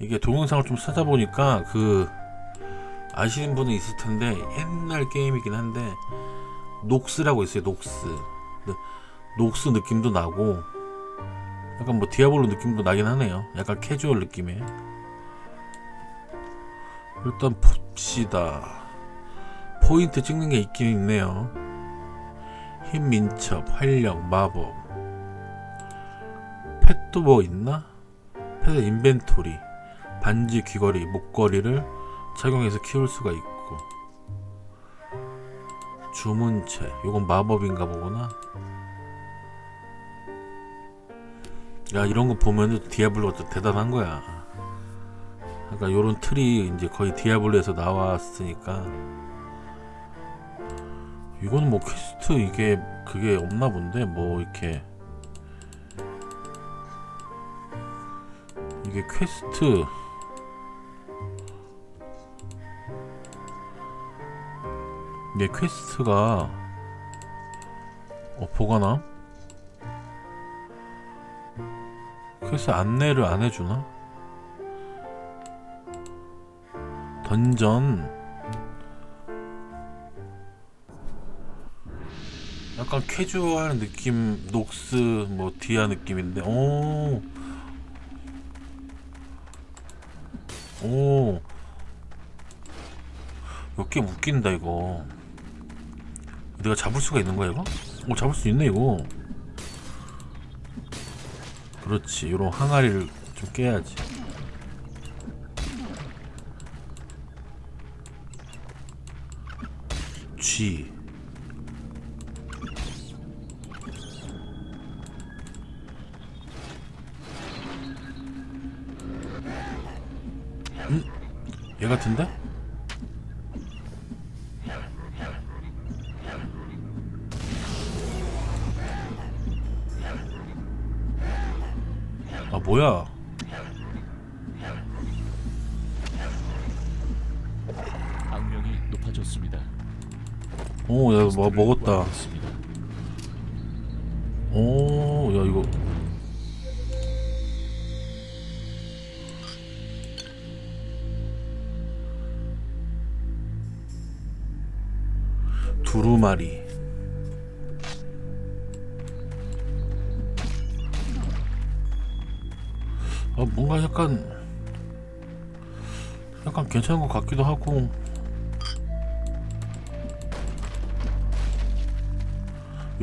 이게 동영상을 좀 찾아보니까 그 아시는 분은 있을 텐데 옛날 게임이긴 한데 녹스라고 있어요 녹스. 근데 녹스 느낌도 나고 약간 뭐 디아블로 느낌도 나긴 하네요. 약간 캐주얼 느낌의. 일단 봅시다. 포인트 찍는 게 있긴 있네요. 힘 민첩 활력 마법. 펫도 뭐 있나? 펫의 인벤토리 반지 귀걸이 목걸이를 착용해서 키울 수가 있고. 주문체 요건 마법인가 보구나. 야 이런 거 보면은 디아블로가 또 대단한 거야. 그러니까 요런 틀이 이제 거의 디아블로에서 나왔으니까. 이거는 뭐 퀘스트 이게 그게 없나 본데? 뭐 이렇게. 이게 퀘스트 이게 퀘스트가 어 보관함? 퀘스트 안내를 안 해주나? 던전 약간 캐주얼 느낌 녹스 뭐 디아 느낌인데 오. 오. 이게 웃긴다 이거. 내가 잡을 수가 있는 거야 이거? 오 잡을 수 있네 이거. 그렇지. 요런 항아리를 좀 깨야지. G. 음? 얘 같은데? 뭐 먹었다. 완료했습니다. 오, 야 이거. 두루마리. 아 뭔가 약간 약간 괜찮은 것 같기도 하고.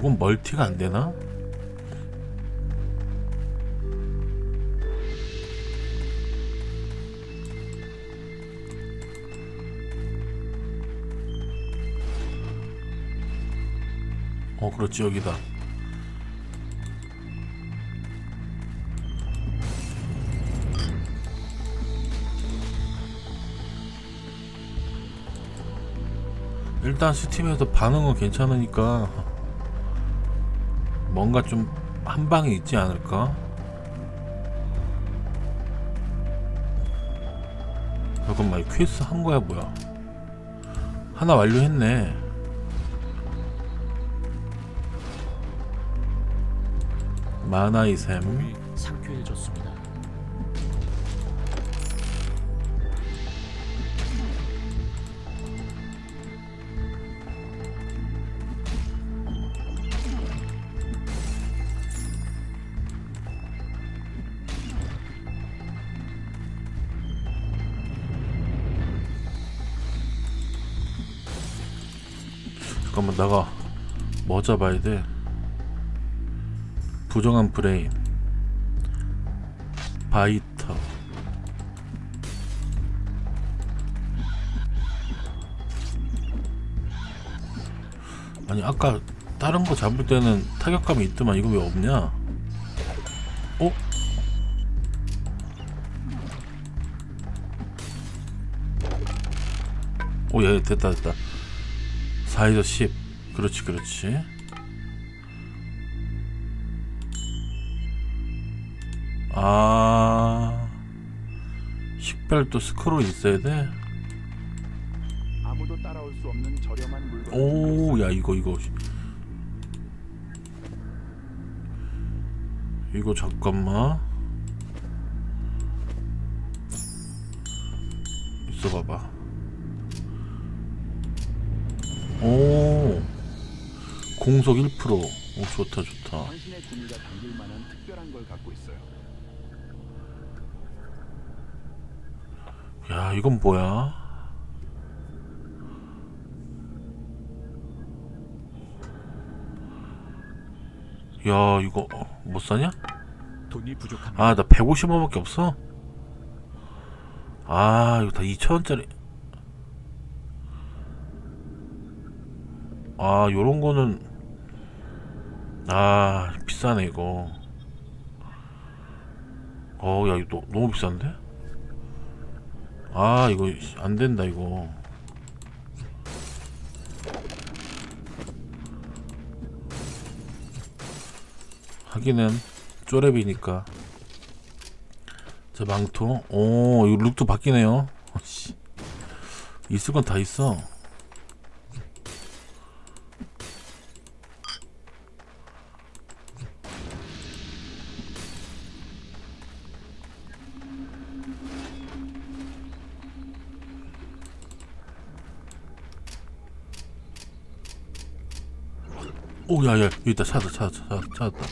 요건 멀티가 안 되나? 어, 그렇지, 여기다. 일단 스팀에서 반응은 괜찮으니까 뭔가 좀 한 방이 있지 않을까? 잠깐만, 이 퀘스트 한 거야, 뭐야? 하나 완료했네. 마나이 샘. 몸이 상쾌해졌습니다. 잠깐만, 나가. 뭐 잡아야 돼? 부정한 브레인. 바이터. 아니, 아까 다른 거 잡을 때는 타격감이 있더만 이거 왜 없냐? 어? 오, 예, 됐다, 됐다. 4에서 10. 그렇지, 그렇지. 아. 식별도 스크롤 있어야 돼? 아무도 따라올 수 없는 저렴한 물건. 오, 야, 이거, 이거. 이거 잠깐만. 있어 봐봐. 오. 공속 1%. 오, 좋다, 좋다. 당신의 구미가 담길 만한 특별한 걸 갖고 있어요. 야, 이건 뭐야? 야, 이거 어, 못 사냐? 돈이 부족합니다. 아, 나 150원밖에 없어. 아, 이거 다 2,000원짜리. 아, 요런 거는 아, 비싸네 이거. 어, 야, 이거 너, 너무 비싼데? 아, 이거 안 된다 이거. 하기는 쪼렙이니까. 저 망토. 오, 이거 룩도 바뀌네요. 어, 씨. 있을 건 다 있어. 오, 야, 야, 여기 있다. 찾았다, 찾았다, 찾았다, 찾았다.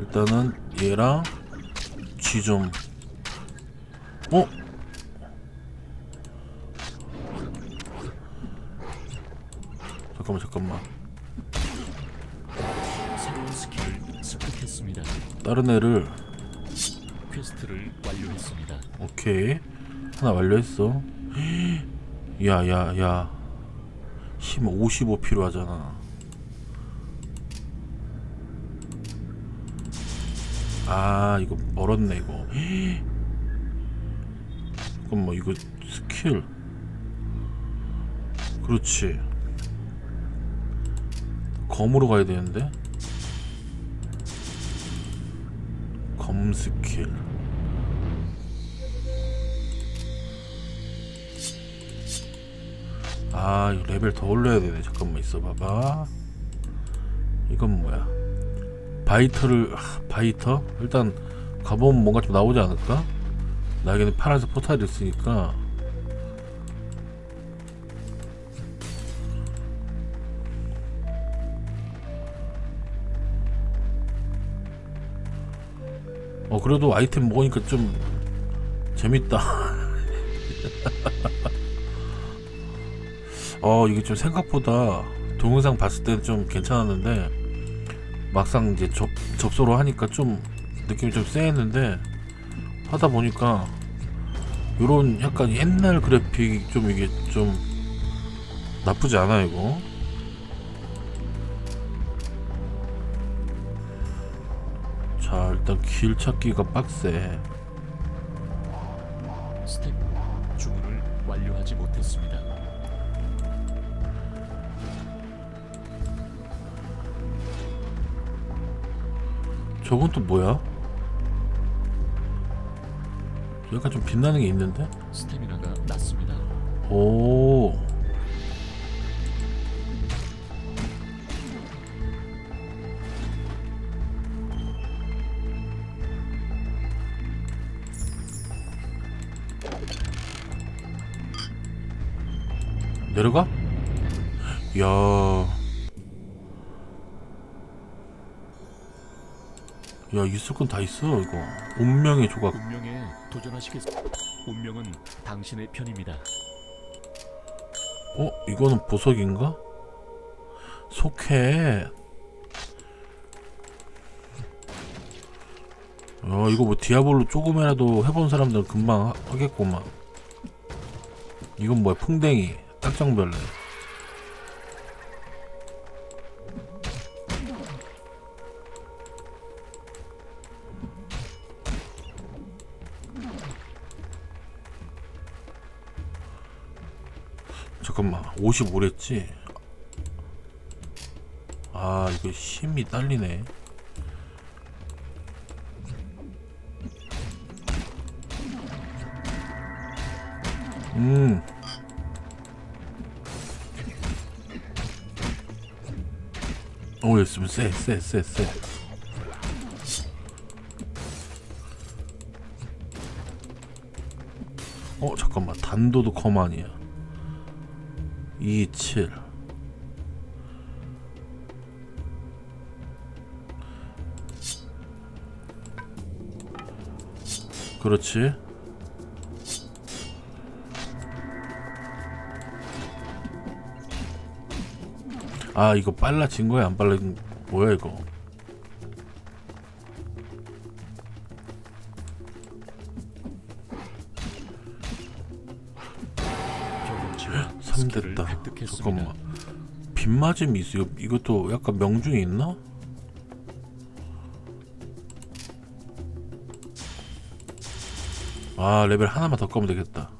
일단은 얘랑 쥐 좀. 어? 잠깐만, 잠깐만. 새로운 스킬을 습득했습니다. 다른 애를 퀘스트를 완료했습니다. 오케이 하나 완료했어. 야, 야, 야. 힘 55 필요하잖아. 아, 이거 멀었네, 이거. 잠깐만, 뭐, 이거 스킬. 그렇지. 검으로 가야 되는데. 검 스킬. 아, 이거 레벨 더 올려야 되네. 잠깐만 있어 봐봐. 이건 뭐야? 바이터를 아, 바이터? 일단 가보면 뭔가 좀 나오지 않을까? 나에게는 파란색 포탈이 있으니까 어 그래도 아이템 먹으니까 좀 재밌다 어 이게 좀 생각보다 동영상 봤을 때는 좀 괜찮았는데 막상 이제 접, 접소로 하니까 좀 느낌이 좀 쎄했는데 하다 보니까 요런 약간 옛날 그래픽 좀 이게 좀 나쁘지 않아 이거 자 일단 길 찾기가 빡세 스텝 주문을 완료하지 못했습니다. 저건 또 뭐야? 약간 좀 빛나는 게 있는데? 스태미나가 낮습니다. 오. 내려가? 야. 야, 있을 건 다 있어, 이거. 운명의 조각. 운명에 도전하시겠습니다. 운명은 당신의 편입니다. 어? 이거는 보석인가? 속해. 어, 이거 뭐 디아블로 조금이라도 해본 사람들은 금방 하, 하겠구만. 이건 뭐야? 풍뎅이. 딱정벌레. 55랬지? 아 이거 힘이 딸리네. 음. 오, 있으면 쎄, 쎄, 쎄, 쎄. 어 잠깐만. 단도도 커만이야 27 그렇지? 아 이거 빨라진 거야? 안 빨라진 뭐야 이거 경험치와 3 스킬을 됐다 획득했습니다. 잠깐만. 빗맞음이 있어 이거, 이것도 약간 명중이 있나? 아 레벨 하나만 더 까면 되겠다.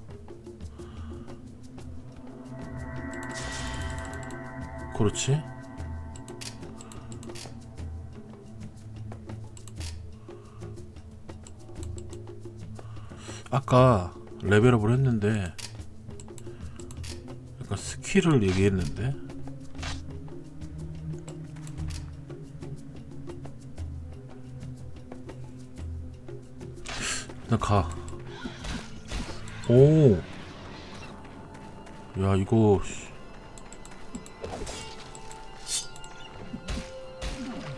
그렇지? 아까 레벨업을 했는데 스킬을 얘기했는데 나 가. 오. 야 이거. 씨.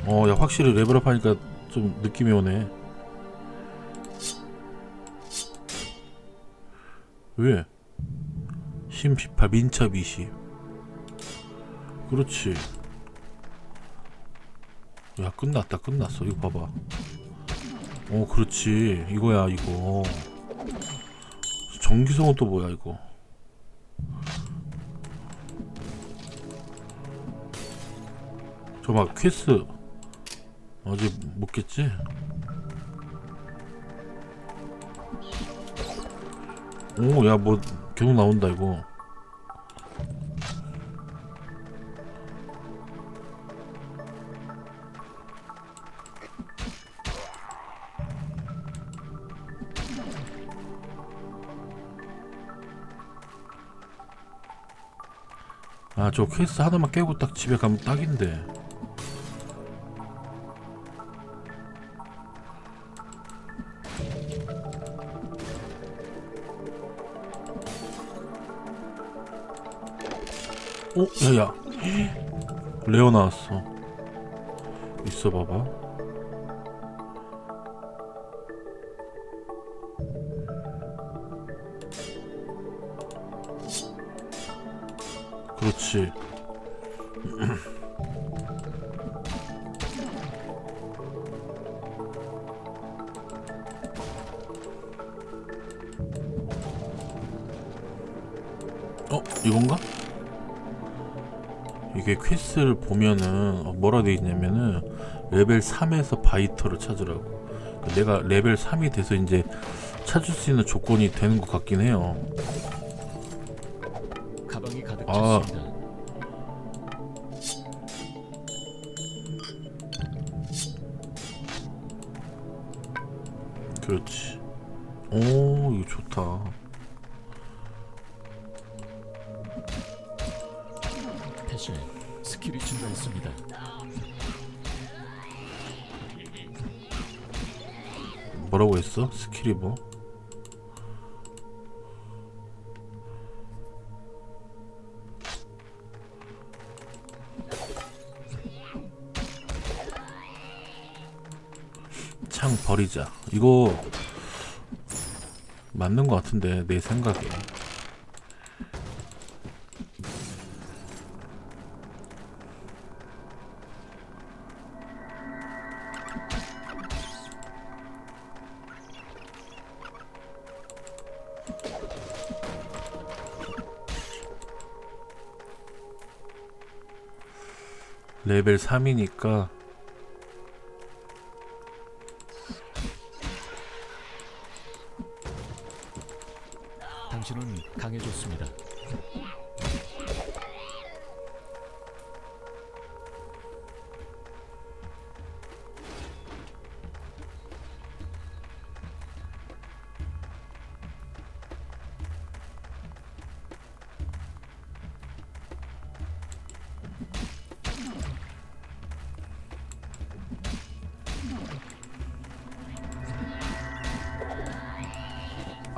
어, 야 확실히 레벨업 하니까 좀 느낌이 오네. 왜? 힘18 민첩 20 그렇지. 야 끝났다 끝났어. 이거 봐봐. 어 그렇지. 이거야 이거. 정기성은 또 뭐야 이거? 저막 퀘스. 아직 못 깼지? 오 야 뭐 계속 나온다 이거 저 퀘스트 하나만 깨고 딱 집에 가면 딱인데. 어? 야야. 레어 나왔어. 있어 봐봐 그렇지 어? 이건가? 이게 퀘스트를 보면은 어, 뭐라 돼 있냐면은 레벨 3에서 바이터를 찾으라고 그러니까 내가 레벨 3이 돼서 이제 찾을 수 있는 조건이 되는 것 같긴 해요 가방이 가득 아. 증가했습니다. 뭐라고 했어? 스킬이 뭐? 창 버리자. 이거 맞는 것 같은데 내 생각에. 레벨 3이니까 당신은 강해졌습니다.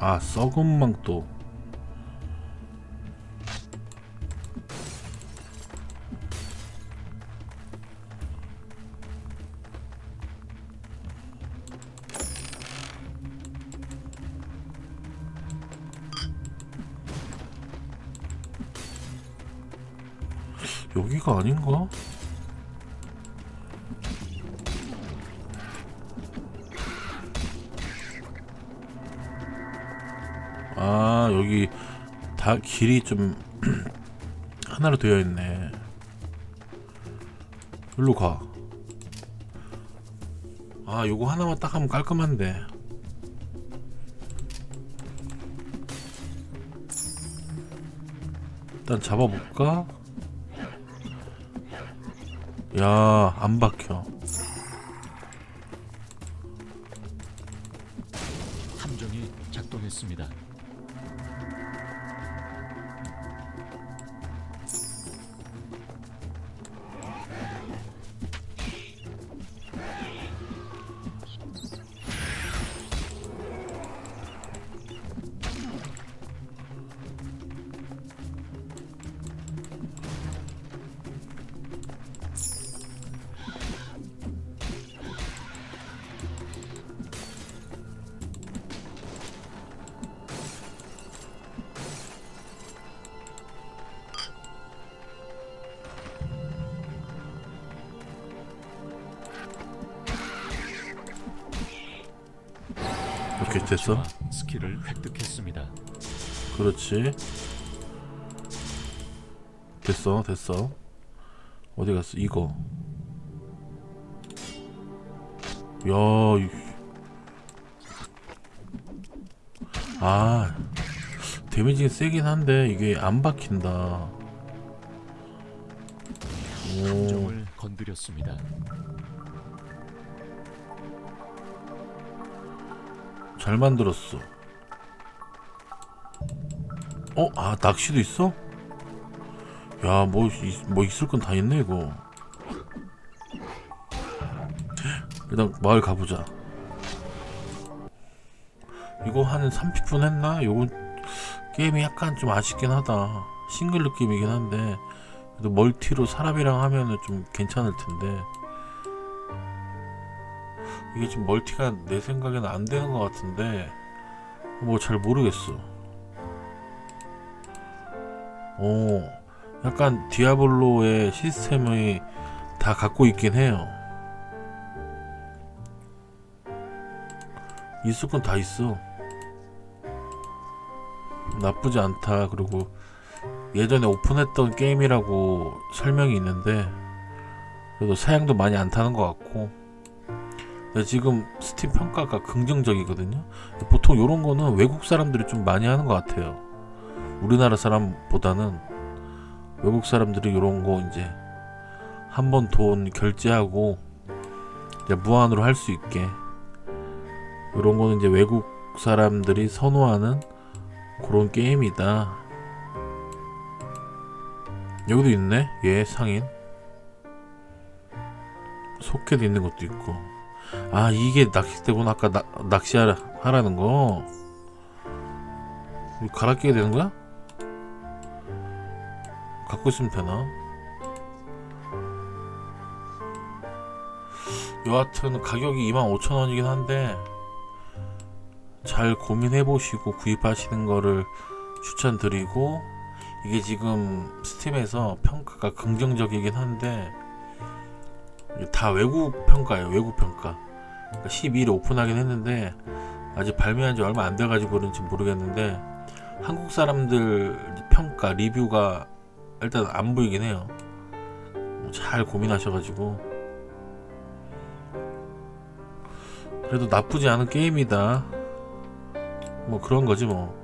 아 썩은 망토. 아 여기 다 길이 좀 하나로 되어 있네. 일로 가. 아 요거 하나만 딱 하면 깔끔한데. 일단 잡아볼까? 야, 안 박혀. 이렇게 됐어? 경험치와 스킬을 획득했습니다. 그렇지. 됐어, 됐어. 어디 갔어? 이거. 야, 이... 아, 데미지가 세긴 한데 이게 안 박힌다. 오, 함정을 건드렸습니다. 잘 만들었어. 어, 아 낚시도 있어? 야, 뭐, 있- 뭐 있을 건 다 있네 이거. 일단 마을 가보자. 이거 한 30분 했나? 요거 게임이 약간 좀 아쉽긴 하다. 싱글 느낌이긴 한데 그래도 멀티로 사람이랑 하면은 좀 괜찮을 텐데 이게 지금 멀티가 내 생각에는 안 되는 것 같은데 뭐 잘 모르겠어. 오, 약간 디아블로의 시스템이 다 갖고 있긴 해요. 있을 건 다 있어. 나쁘지 않다. 그리고 예전에 오픈했던 게임이라고 설명이 있는데 그래도 사양도 많이 안 타는 것 같고 지금 스팀 평가가 긍정적이거든요. 보통 이런 거는 외국 사람들이 좀 많이 하는 것 같아요. 우리나라 사람보다는 외국 사람들이 이런 거 이제 한 번 돈 결제하고 무한으로 할 수 있게 이런 거는 이제 외국 사람들이 선호하는 그런 게임이다. 여기도 있네. 얘 상인. 소켓 있는 것도 있고. 아 이게 낚싯대구나 아까 나, 낚시하라 하라는 거 갈아 끼게 되는 거야? 갖고 있으면 되나? 여하튼 가격이 25,000원이긴 한데 잘 고민해 보시고 구입하시는 거를 추천드리고 이게 지금 스팀에서 평가가 긍정적이긴 한데 다 외국 평가예요. 외국 평가. 그러니까 12일에 오픈하긴 했는데 아직 발매한 지 얼마 안 돼 가지고 그런지 모르겠는데 한국 사람들 평가 리뷰가 일단 안 보이긴 해요. 잘 고민하셔 가지고 그래도 나쁘지 않은 게임이다. 뭐 그런 거지 뭐.